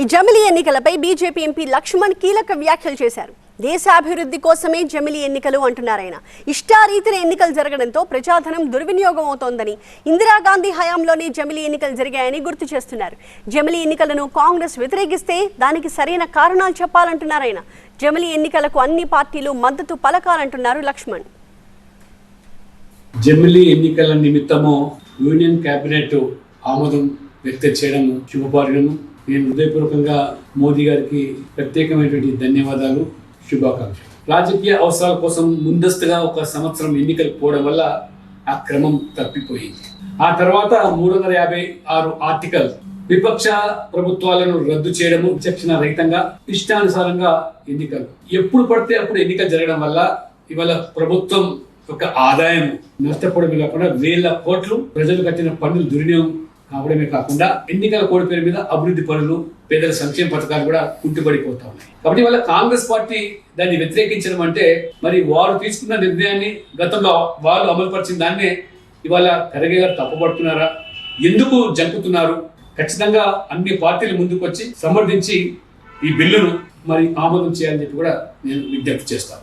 ఈ జమిలి ఎన్నికలపై BJP MP Laxman కీలక వ్యాఖ్యలు చేశారు. దేశాభివృద్ధి కోసమే జమిలి ఎన్నికలు అంటున్నారాయన ఇష్టారీతిన ఎన్నికలు జరగడంతో ప్రజాధనం దుర్వినియోగం అవుతోందని ఇందిరాగాంధీ హయాంలోనే జమిలి ఎన్నికలు జరిగాయని గుర్తు చేస్తున్నారు. జమిలి ఎన్నికలను కాంగ్రెస్ వ్యతిరేకిస్తే దానికి సరైన కారణాలు చెప్పాలంటున్నారాయన జమిలి ఎన్నికలకు అన్ని పార్టీలు మద్దతు పలకాలంటున్నారు లక్ష్మణ్. జమిలి ఎన్నికల నిమిత్తము యూనియన్ కేబినెట్ ఆమోదం వ్యక్తం చేయడం శుభపరిణము నేను హృదయపూర్వకంగా మోదీ గారికి ప్రత్యేకమైనటువంటి ధన్యవాదాలు శుభాకాంక్షలు. రాజకీయ అవసరాల కోసం ముందస్తుగా ఒక సంవత్సరం ఎన్నికలు పోవడం వల్ల ఆ క్రమం తప్పిపోయింది. ఆ తర్వాత మూడు వందల యాభై ఆరు ఆర్టికల్ విపక్ష ప్రభుత్వాలను రద్దు చేయడము విచక్షణ రహితంగా ఇష్టానుసారంగా ఎన్నికలు. ఎప్పుడు పడితే అప్పుడు ఎన్నికలు జరగడం వల్ల ఇవాళ ప్రభుత్వం యొక్క ఆదాయం నష్టపోవడమే కాకుండా వేల కోట్లు ప్రజలు కట్టిన పన్నులు దుర్వినియోగం అవడమే కాకుండా ఎన్నికల కోడ్ పేరు మీద అభివృద్ధి పనులు పేదల సంక్షేమ పథకాలు కూడా కుంటుపడిపోతా ఉన్నాయి. కాబట్టి వాళ్ళ కాంగ్రెస్ పార్టీ దాన్ని వ్యతిరేకించడం అంటే మరి వారు తీసుకున్న నిర్ణయాన్ని గతంలో వాళ్ళు అమలుపరిచిన దాన్నే ఇవాళ ఖర్గే గారు తప్పబడుతున్నారా ఎందుకు జంకుతున్నారు? ఖచ్చితంగా అన్ని పార్టీలు ముందుకు వచ్చి సమర్థించి ఈ బిల్లును మరి ఆమోదం చేయాలని చెప్పి కూడా నేను విజ్ఞప్తి చేస్తాను